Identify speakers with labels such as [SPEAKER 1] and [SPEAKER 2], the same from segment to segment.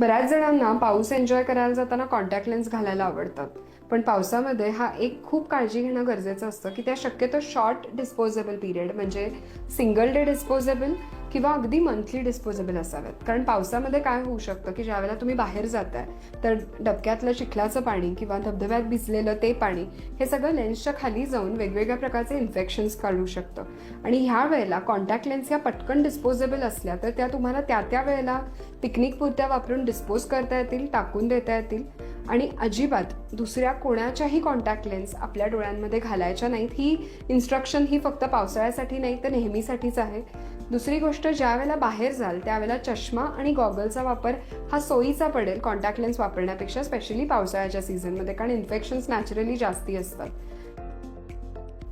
[SPEAKER 1] बऱ्याच जणांना पाऊस एन्जॉय करायला जाताना कॉन्टॅक्ट लेन्स घालायला आवडतात. पण पावसामध्ये हा एक खूप काळजी घेणं गरजेचं असतं की त्या शक्यतो शॉर्ट डिस्पोजेबल पिरियड म्हणजे सिंगल डे डिस्पोजेबल किंवा अगदी मंथली डिस्पोजेबल असाव्यात. कारण पावसामध्ये काय होऊ शकतं की ज्यावेळेला तुम्ही बाहेर जाताय तर डबक्यातलं चिखलाचं पाणी किंवा धबधब्यात भिजलेलं ते पाणी हे सगळं लेन्सच्या खाली जाऊन वेगवेगळ्या प्रकारचे इन्फेक्शन्स काढू शकतं. आणि ह्या वेळेला कॉन्टॅक्ट लेन्स या पटकन डिस्पोजेबल असल्या तर त्या तुम्हाला त्या त्या वेळेला पिकनिक पुरत्या वापरून डिस्पोज करता येतील टाकून देता येतील. आणि अजिबात दुसऱ्या कोणाच्याही कॉन्टॅक्ट लेन्स आपल्या डोळ्यांमध्ये घालायच्या नाहीत. ही इन्स्ट्रक्शन ही फक्त पावसाळ्यासाठी नाही तर नेहमीसाठीच आहे. दुसरी गोष्ट ज्या वेळेला बाहेर जाल त्यावेळेला चष्मा आणि गॉगलचा वापर हा सोयीचा पडेल कॉन्टॅक्ट लेन्स वापरण्यापेक्षा स्पेशली पावसाळ्याच्या सीझनमध्ये कारण इन्फेक्शन्स नॅचरली जास्ती असतात.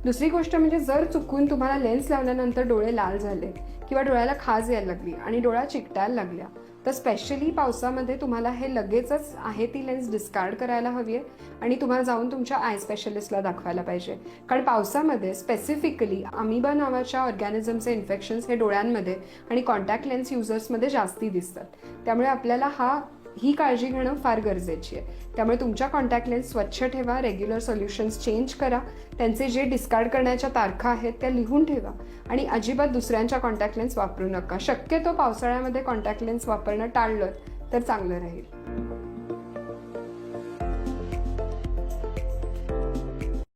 [SPEAKER 1] दुसरी गोष्ट म्हणजे जर चुकून तुम्हाला लेन्स लावल्यानंतर डोळे लाल झाले किंवा डोळ्याला खाज यायला लागली आणि डोळा चिकटायला लागल्या तर स्पेशली पावसामध्ये तुम्हाला हे लगेचच आहे ती लेन्स डिस्कार्ड करायला हवी आहे आणि तुम्हाला जाऊन तुमच्या आय स्पेशलिस्टला दाखवायला पाहिजे. कारण पावसामध्ये स्पेसिफिकली अमिबा नावाच्या ऑर्गॅनिझमचे इन्फेक्शन्स हे डोळ्यांमध्ये आणि कॉन्टॅक्ट लेन्स युजर्समध्ये जास्ती दिसतात. त्यामुळे आपल्याला हा ही काळजी घेणं फार गरजेची आहे. त्यामुळे तुमच्या कॉन्टॅक्ट लेन्स स्वच्छ ठेवा रेग्युलर सोल्युशन्स चेंज करा. त्यांचे जे डिस्कार्ड करण्याच्या तारखा आहेत त्या लिहून ठेवा. आणि अजिबात दुसऱ्यांच्या कॉन्टॅक्ट लेन्स वापरू नका. शक्यतो पावसाळ्यामध्ये कॉन्टॅक्ट लेन्स वापरणं टाळलं तर चांगलं राहील.